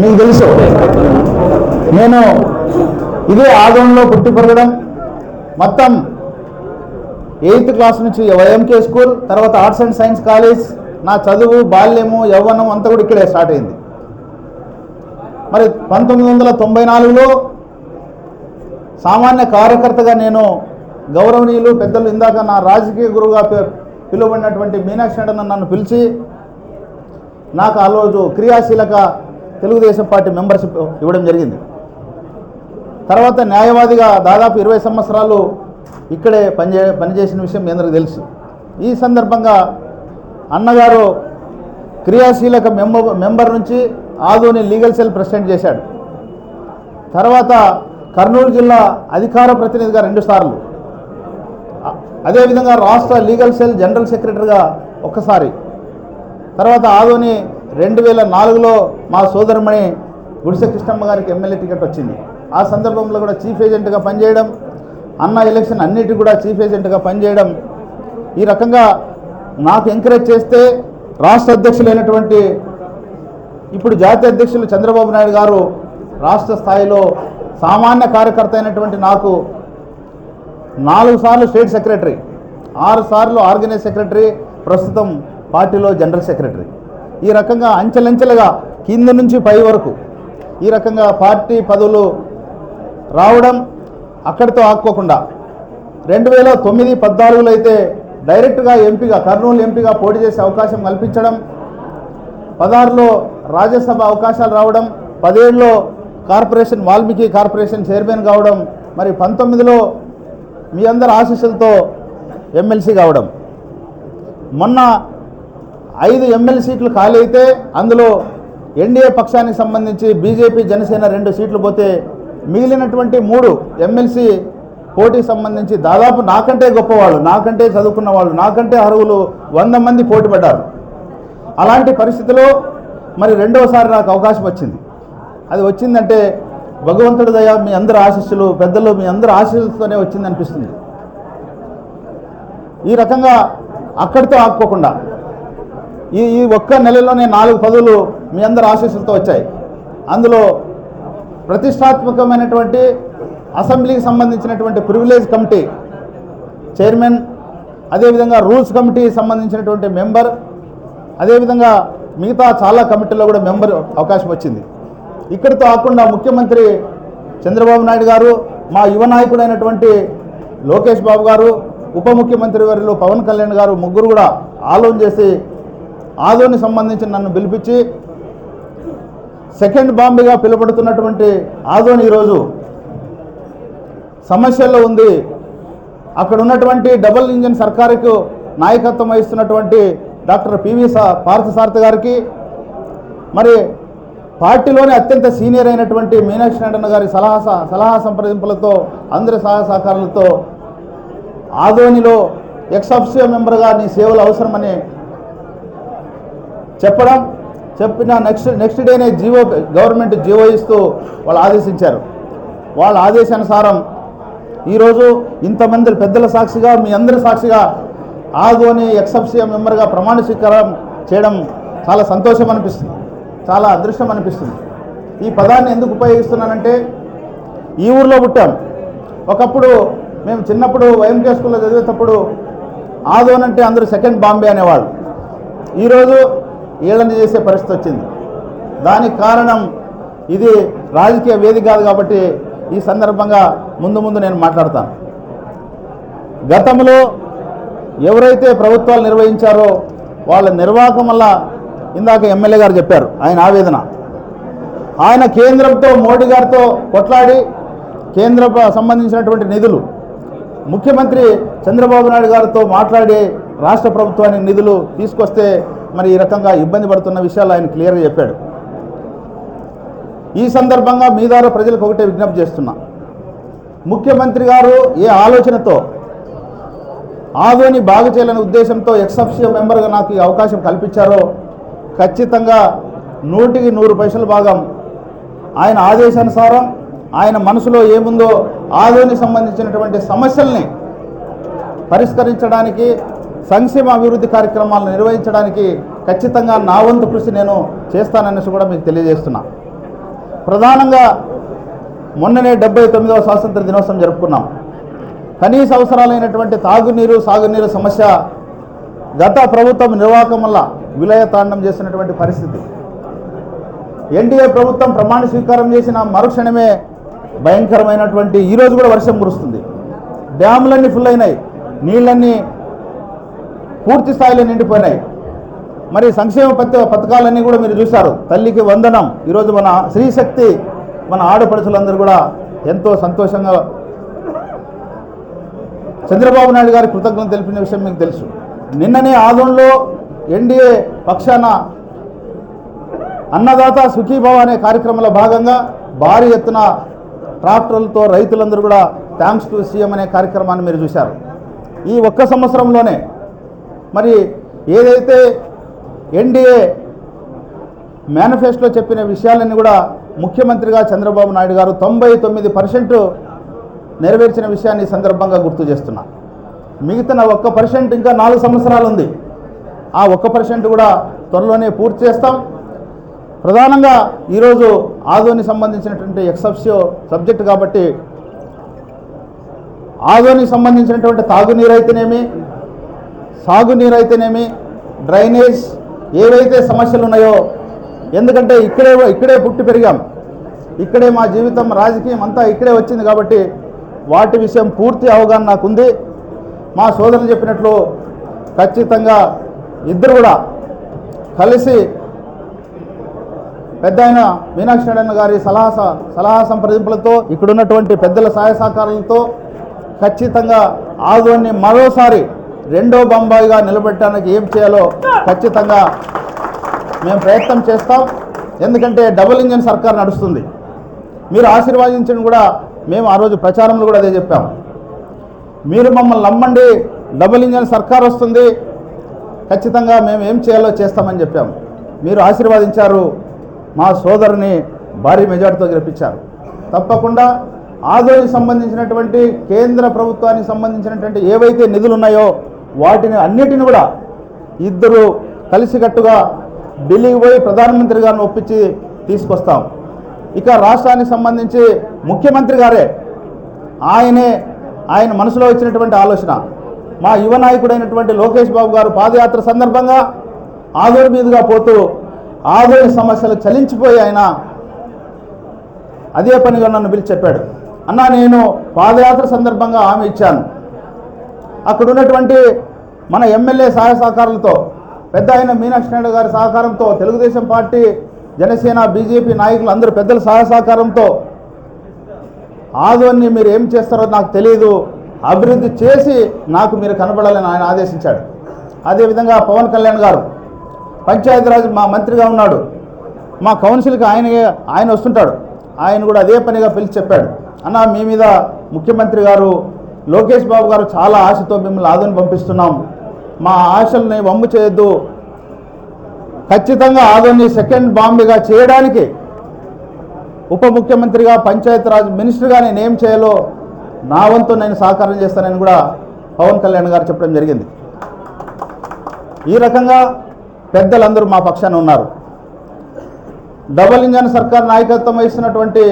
మీకు తెలుసు. నేను ఇదే ఆగంలో పుట్టి పెరగడం మొత్తం ఎయిత్ క్లాస్ నుంచి వైఎంకే స్కూల్ తర్వాత ఆర్ట్స్ అండ్ సైన్స్ కాలేజ్ నా చదువు బాల్యము యవ్వనం అంతా కూడా ఇక్కడే స్టార్ట్ అయింది. మరి పంతొమ్మిది వందల తొంభై నాలుగులో సామాన్య కార్యకర్తగా నేను గౌరవనీయులు పెద్దలు ఇందాక నా రాజకీయ గురువుగా పిలువబడినటువంటి మీనాక్షి నన్ను పిలిచి నాకు ఆ రోజు క్రియాశీలక తెలుగుదేశం పార్టీ మెంబర్షిప్ ఇవ్వడం జరిగింది. తర్వాత న్యాయవాదిగా దాదాపు ఇరవై సంవత్సరాలు ఇక్కడే పనిచే పనిచేసిన విషయం మీ అందరికీ తెలుసు. ఈ సందర్భంగా అన్నగారు క్రియాశీలక మెంబర్ మెంబర్ నుంచి ఆదోని లీగల్ సెల్ ప్రెసిడెంట్ చేశాడు. తర్వాత కర్నూలు జిల్లా అధికార ప్రతినిధిగా రెండుసార్లు సార్లు. అదేవిధంగా రాష్ట్ర లీగల్ సెల్ జనరల్ సెక్రటరీగా ఒక్కసారి. తర్వాత ఆదోని రెండు వేల నాలుగులో మా సోదరమణి గుడిసె కృష్ణమ్మ గారికి ఎమ్మెల్యే టికెట్ వచ్చింది. ఆ సందర్భంలో కూడా చీఫ్ ఏజెంట్గా పనిచేయడం అన్న ఎలక్షన్ అన్నిటి కూడా చీఫ్ ఏజెంట్గా పనిచేయడం ఈ రకంగా నాకు ఎంకరేజ్ చేస్తే రాష్ట్ర అధ్యక్షులైనటువంటి ఇప్పుడు జాతీయ అధ్యక్షులు చంద్రబాబు నాయుడు గారు రాష్ట్ర స్థాయిలో సామాన్య కార్యకర్త అయినటువంటి నాకు నాలుగు సార్లు స్టేట్ సెక్రటరీ ఆరు సార్లు ఆర్గనైజ్ సెక్రటరీ ప్రస్తుతం పార్టీలో జనరల్ సెక్రటరీ. ఈ రకంగా అంచెలంచెలుగా కింద నుంచి పై వరకు ఈ రకంగా పార్టీ పదవులు రావడం అక్కడితో ఆక్కోకుండా రెండు వేల తొమ్మిది పద్నాలుగులో అయితే డైరెక్ట్గా ఎంపీగా కర్నూలు ఎంపీగా పోటీ చేసే అవకాశం కల్పించడం పదహారులో రాజ్యసభ అవకాశాలు రావడం పదేళ్ళలో కార్పొరేషన్ వాల్మీకి కార్పొరేషన్ చైర్మన్ కావడం మరి పంతొమ్మిదిలో మీ అందరి ఆశీస్సులతో ఎమ్మెల్సీ కావడం. మొన్న ఐదు ఎమ్మెల్యే సీట్లు ఖాళీ అయితే అందులో ఎన్డీఏ పక్షానికి సంబంధించి బీజేపీ జనసేన రెండు సీట్లు పోతే మిగిలినటువంటి మూడు ఎమ్మెల్సీ పోటీకి సంబంధించి దాదాపు నాకంటే గొప్పవాళ్ళు నాకంటే చదువుకున్న వాళ్ళు నాకంటే అర్హులు వంద మంది పోటీ పడ్డారు. అలాంటి పరిస్థితిలో మరి రెండవసారి నాకు అవకాశం వచ్చింది. అది వచ్చిందంటే భగవంతుడి దయ మీ అందరి ఆశీస్సులు పెద్దలు మీ అందరి ఆశీస్సులతోనే వచ్చింది అనిపిస్తుంది ఈ రకంగా అక్కడితో ఆపుకోకుండా ఈ ఈ ఒక్క నెలలోనే నాలుగు పదవులు మీ అందరి ఆశీస్సులతో వచ్చాయి. అందులో ప్రతిష్టాత్మకమైనటువంటి అసెంబ్లీకి సంబంధించినటువంటి ప్రివిలేజ్ కమిటీ చైర్మన్ అదేవిధంగా రూల్స్ కమిటీ సంబంధించినటువంటి మెంబర్ అదేవిధంగా మిగతా చాలా కమిటీల్లో కూడా మెంబర్ అవకాశం వచ్చింది. ఇక్కడితో కాకుండా ముఖ్యమంత్రి చంద్రబాబు నాయుడు గారు మా యువ నాయకుడైనటువంటి లోకేష్ బాబు గారు ఉప ముఖ్యమంత్రి వారిలో పవన్ కళ్యాణ్ గారు ముగ్గురు కూడా ఆలోచన చేసి ఆదోని సంబంధించి నన్ను పిలిపించి సెకండ్ బాంబేగా పిలువబడుతున్నటువంటి ఆదోని ఈరోజు సమస్యల్లో ఉంది. అక్కడ ఉన్నటువంటి డబుల్ ఇంజిన్ సర్కారుకు నాయకత్వం వహిస్తున్నటువంటి డాక్టర్ పివి సా పార్థసారథి గారికి మరి పార్టీలోనే అత్యంత సీనియర్ అయినటువంటి మీనాక్షి నారాయణ గారి సలహా సలహా సంప్రదింపులతో అందరి సహాయ సహకారాలతో ఆదోనిలో ఎక్సఫ్సియో మెంబర్గా నీ సేవలు అవసరమని చెప్పడం చెప్పిన నెక్స్ట్ నెక్స్ట్ డేనే జీవో గవర్నమెంట్ జీవో ఇస్తూ వాళ్ళు ఆదేశించారు. వాళ్ళ ఆదేశానుసారం ఈరోజు ఇంతమంది పెద్దల సాక్షిగా మీ అందరి సాక్షిగా ఆదోని ఎక్సెప్సియా మెంబర్గా ప్రమాణ స్వీకారం చేయడం చాలా సంతోషం అనిపిస్తుంది. చాలా అదృష్టం అనిపిస్తుంది. ఈ పదాన్ని ఎందుకు ఉపయోగిస్తున్నానంటే ఈ ఊర్లో పుట్టాం. ఒకప్పుడు మేము చిన్నప్పుడు వైఎంకే స్కూల్లో చదివేటప్పుడు ఆదోన్ అంటే అందరూ సెకండ్ బాంబే అనేవాళ్ళు. ఈరోజు ఏళ్ళని చేసే పరిస్థితి వచ్చింది. దానికి కారణం ఇది రాజకీయ వేదిక కాదు కాబట్టి ఈ సందర్భంగా ముందు ముందు నేను మాట్లాడతాను. గతంలో ఎవరైతే ప్రభుత్వాలు నిర్వహించారో వాళ్ళ నిర్వాహకం వల్ల ఇందాక ఎమ్మెల్యే గారు చెప్పారు ఆయన ఆవేదన. ఆయన కేంద్రంతో మోడీ గారితో కొట్లాడి కేంద్ర సంబంధించినటువంటి నిధులు ముఖ్యమంత్రి చంద్రబాబు నాయుడు గారితో మాట్లాడి రాష్ట్ర ప్రభుత్వానికి నిధులు తీసుకొస్తే మరి ఈ రకంగా ఇబ్బంది పడుతున్న విషయాలు ఆయన క్లియర్గా చెప్పాడు. ఈ సందర్భంగా మీ ద్వారా ప్రజలకు ఒకటే విజ్ఞప్తి చేస్తున్నా. ముఖ్యమంత్రి గారు ఏ ఆలోచనతో ఆదోని బాగు చేయాలనే ఉద్దేశంతో ఎక్సెప్షియో మెంబర్గా నాకు ఈ అవకాశం కల్పించారో ఖచ్చితంగా నూటికి నూరు పైసల భాగం ఆయన ఆదేశానుసారం ఆయన మనసులో ఏముందో ఆదోని సంబంధించినటువంటి సమస్యల్ని పరిష్కరించడానికి సంక్షేమ అభివృద్ధి కార్యక్రమాలను నిర్వహించడానికి ఖచ్చితంగా నా వంతు కృషి నేను చేస్తాననేసి కూడా మీకు తెలియజేస్తున్నా. ప్రధానంగా మొన్ననే డెబ్బై తొమ్మిదవ స్వాతంత్ర దినోత్సవం జరుపుకున్నాం. కనీస అవసరాలైనటువంటి తాగునీరు సాగునీరు సమస్య గత ప్రభుత్వం నిర్వాహకం వల్ల విలయతాండం చేసినటువంటి పరిస్థితి. ఎన్డీఏ ప్రభుత్వం ప్రమాణ స్వీకారం చేసిన మరుక్షణమే భయంకరమైనటువంటి ఈరోజు కూడా వర్షం కురుస్తుంది. డ్యాములన్నీ ఫుల్ అయినాయి. నీళ్ళన్నీ పూర్తి స్థాయిలో నిండిపోయినాయి. మరి సంక్షేమ పథ పథకాలన్నీ కూడా మీరు చూశారు. తల్లికి వందనం. ఈరోజు మన స్త్రీశక్తి మన ఆడపడుచులందరూ కూడా ఎంతో సంతోషంగా చంద్రబాబు నాయుడు గారి కృతజ్ఞత తెలిపిన విషయం మీకు తెలుసు. నిన్ననే ఆదంలో ఎన్డీఏ పక్షాన అన్నదాత సుఖీభావ అనే కార్యక్రమంలో భాగంగా భారీ ఎత్తున ట్రాక్టర్లతో రైతులందరూ కూడా థ్యాంక్స్ టు సీఎం అనే కార్యక్రమాన్ని మీరు చూశారు. ఈ ఒక్క సంవత్సరంలోనే మరి ఏదైతే ఎన్డీఏ మేనిఫెస్టోలో చెప్పిన విషయాలన్నీ కూడా ముఖ్యమంత్రిగా చంద్రబాబు నాయుడు గారు తొంభై తొమ్మిది పర్సెంట్ నెరవేర్చిన విషయాన్ని సందర్భంగా గుర్తు చేస్తున్నా. మిగతా ఒక్క పర్సెంట్ ఇంకా నాలుగు సంవత్సరాలు ఉంది. ఆ ఒక్క పర్సెంట్ కూడా త్వరలోనే పూర్తి చేస్తాం. ప్రధానంగా ఈరోజు ఆదోని సంబంధించినటువంటి ఎక్సప్షియో సబ్జెక్ట్ కాబట్టి ఆదోనికి సంబంధించినటువంటి తాగునీరు అయితేనేమి సాగునీరు అయితేనేమి డ్రైనేజ్ ఏవైతే సమస్యలు ఉన్నాయో ఎందుకంటే ఇక్కడే ఇక్కడే పుట్టి పెరిగాం. ఇక్కడే మా జీవితం రాజకీయం అంతా ఇక్కడే వచ్చింది కాబట్టి వాటి విషయం పూర్తి అవగాహన నాకుంది. మా సోదరులు చెప్పినట్లు ఖచ్చితంగా ఇద్దరు కూడా కలిసి పెద్ద ఆయన మీనాక్షి నారాయణ గారి సలహా సలహా సంప్రదింపులతో ఇక్కడ ఉన్నటువంటి పెద్దల సహాయ సహకారాలతో ఖచ్చితంగా ఆదోని మరోసారి రెండో బొంబాయిగా నిలబెట్టడానికి ఏం చేయాలో ఖచ్చితంగా మేము ప్రయత్నం చేస్తాం. ఎందుకంటే డబుల్ ఇంజన్ సర్కార్ నడుస్తుంది. మీరు ఆశీర్వాదించడం కూడా మేము ఆ రోజు ప్రచారంలో కూడా అదే చెప్పాము మీరు మమ్మల్ని నమ్మండి డబుల్ ఇంజన్ సర్కార్ వస్తుంది. ఖచ్చితంగా మేము ఏం చేయాలో చేస్తామని చెప్పాం. మీరు ఆశీర్వాదించారు. మా సోదరుని భారీ మెజార్టీతో గెలిపించారు. తప్పకుండా ఆదోనికి సంబంధించినటువంటి కేంద్ర ప్రభుత్వానికి సంబంధించినటువంటి ఏవైతే నిధులు ఉన్నాయో వాటిని అన్నిటిని కూడా ఇద్దరు కలిసికట్టుగా ఢిల్లీకి పోయి ప్రధానమంత్రి గారిని ఒప్పించి తీసుకొస్తాం. ఇక రాష్ట్రానికి సంబంధించి ముఖ్యమంత్రి గారే ఆయనే ఆయన మనసులో వచ్చినటువంటి ఆలోచన. మా యువ నాయకుడైనటువంటి లోకేష్ బాబు గారు పాదయాత్ర సందర్భంగా ఆదోని మీదుగా పోతూ ఆదోని సమస్యలు చలించిపోయి ఆయన అదే పనిగా నన్ను పిలిచి చెప్పాడు. అన్నా నేను పాదయాత్ర సందర్భంగా హామీ ఇచ్చాను. అక్కడ ఉన్నటువంటి మన ఎమ్మెల్యే సహాయ సహకారాలతో పెద్ద ఆయన మీనాక్షి నాయుడు గారి సహకారంతో తెలుగుదేశం పార్టీ జనసేన బీజేపీ నాయకులు అందరూ పెద్దల సహాయ సహకారంతో ఆదోన్ని మీరు ఏం చేస్తారో నాకు తెలియదు అభివృద్ధి చేసి నాకు మీరు కనబడాలని ఆయన ఆదేశించాడు. అదేవిధంగా పవన్ కళ్యాణ్ గారు పంచాయతీరాజ్ మా మంత్రిగా ఉన్నాడు. మా కౌన్సిల్కి ఆయన ఆయన వస్తుంటాడు. ఆయన కూడా అదే పనిగా పిలిచి చెప్పాడు. అన్న మీ మీద ముఖ్యమంత్రి గారు లోకేష్ బాబు గారు చాలా ఆశతో మిమ్మల్ని ఆదుని పంపిస్తున్నాం. మా ఆశల్ని వమ్ము చేయొద్దు. ఖచ్చితంగా ఆదోని సెకండ్ బాంబేగా చేయడానికి ఉప ముఖ్యమంత్రిగా పంచాయతీరాజ్ మినిస్టర్గా నేను ఏం చేయాలో నా వంతు నేను సహకారం చేస్తానని కూడా పవన్ కళ్యాణ్ గారు చెప్పడం జరిగింది. ఈ రకంగా పెద్దలందరూ మా పక్షాన ఉన్నారు. డబల్ ఇంజన్ సర్కార్ నాయకత్వం వహిస్తున్నటువంటి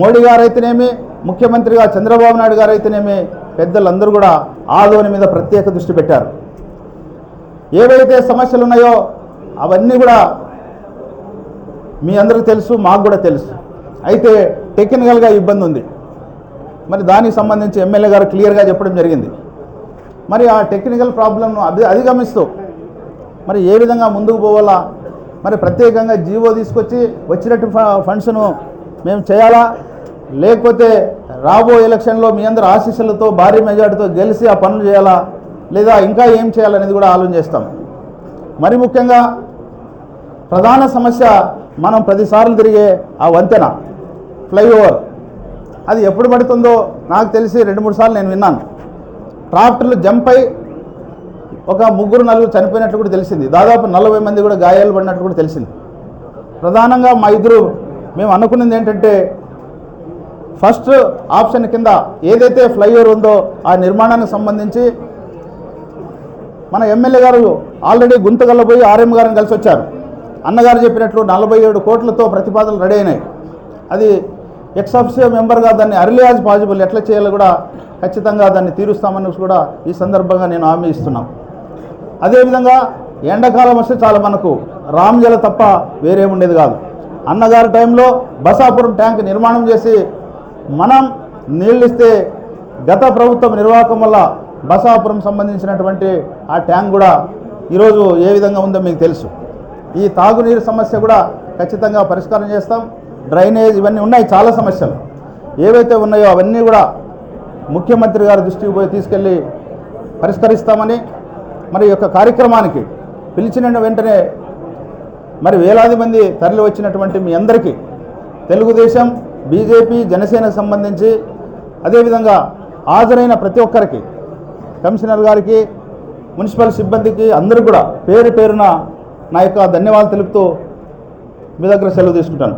మోడీ గారు అయితేనేమి ముఖ్యమంత్రిగా చంద్రబాబు నాయుడు గారు అయితేనేమి పెద్దలందరూ కూడా ఆదోని మీద ప్రత్యేక దృష్టి పెట్టారు. ఏవైతే సమస్యలు ఉన్నాయో అవన్నీ కూడా మీ అందరికీ తెలుసు మాకు కూడా తెలుసు. అయితే టెక్నికల్గా ఇబ్బంది ఉంది మరి దానికి సంబంధించి ఎమ్మెల్యే గారు క్లియర్గా చెప్పడం జరిగింది. మరి ఆ టెక్నికల్ ప్రాబ్లంను అధి అధిగమిస్తూ మరి ఏ విధంగా ముందుకు పోవాలా? మరి ప్రత్యేకంగా జీవో తీసుకొచ్చి వచ్చినట్టు ఫ- ఫండ్స్ను మేము చేయాలా? లేకపోతే రాబో ఎలక్షన్లో మీ అందరు ఆశీస్సులతో భారీ మెజార్టీతో గెలిచి ఆ పనులు చేయాలా? లేదా ఇంకా ఏం చేయాలనేది కూడా ఆలోచన చేస్తాం. మరి ముఖ్యంగా ప్రధాన సమస్య మనం ప్రతిసార్లు తిరిగే ఆ వంతెన ఫ్లైఓవర్. అది ఎప్పుడు పడుతుందో నాకు తెలిసి రెండు మూడు సార్లు నేను విన్నాను. ట్రాక్టర్లు జంప్ అయి ఒక ముగ్గురు నలుగురు చనిపోయినట్లు కూడా తెలిసింది. దాదాపు నలభై మంది కూడా గాయాలు పడినట్లు కూడా తెలిసింది. ప్రధానంగా మా ఇద్దరు మేము అనుకున్నది ఏంటంటే ఫస్ట్ ఆప్షన్ కింద ఏదైతే ఫ్లైఓవర్ ఉందో ఆ నిర్మాణానికి సంబంధించి మన ఎమ్మెల్యే గారు ఆల్రెడీ గుంతగల్లబోయి ఆర్ఎం గారిని కలిసి వచ్చారు. అన్నగారు చెప్పినట్లు నలభై ఏడు కోట్లతో ప్రతిపాదనలు రెడీ అయినాయి. అది ఎక్సాఫిషియో మెంబర్గా దాన్ని అర్లీ యాజ్ పాసిబుల్ ఎట్లా చేయాలో కూడా ఖచ్చితంగా దాన్ని తీరుస్తామని కూడా ఈ సందర్భంగా నేను హామీ ఇస్తున్నాను అదేవిధంగా ఎండాకాలం వస్తే చాలా మనకు రామ్జల తప్ప వేరేముండేది కాదు. అన్నగారి టైంలో బసాపురం ట్యాంక్ నిర్మాణం చేసి మనం నీళ్ళు ఇస్తే గత ప్రభుత్వం నిర్వాహకం వల్ల బసాపురం సంబంధించినటువంటి ఆ ట్యాంక్ కూడా ఈరోజు ఏ విధంగా ఉందో మీకు తెలుసు. ఈ తాగునీరు సమస్య కూడా ఖచ్చితంగా పరిష్కారం చేస్తాం. డ్రైనేజ్ ఇవన్నీ ఉన్నాయి చాలా సమస్యలు. ఏవైతే ఉన్నాయో అవన్నీ కూడా ముఖ్యమంత్రి గారి దృష్టికి పోయి తీసుకెళ్ళి పరిష్కరిస్తామని మరి ఈ యొక్క కార్యక్రమానికి పిలిచిన వెంటనే మరి వేలాది మంది తరలి వచ్చినటువంటి మీ అందరికీ తెలుగుదేశం బీజేపీ జనసేనకు సంబంధించి అదేవిధంగా హాజరైన ప్రతి ఒక్కరికి కమిషనర్ గారికి మున్సిపల్ సిబ్బందికి అందరూ కూడా పేరు పేరున నా యొక్క ధన్యవాదాలు తెలుపుతూ మీ దగ్గర సెలవు తీసుకుంటాను.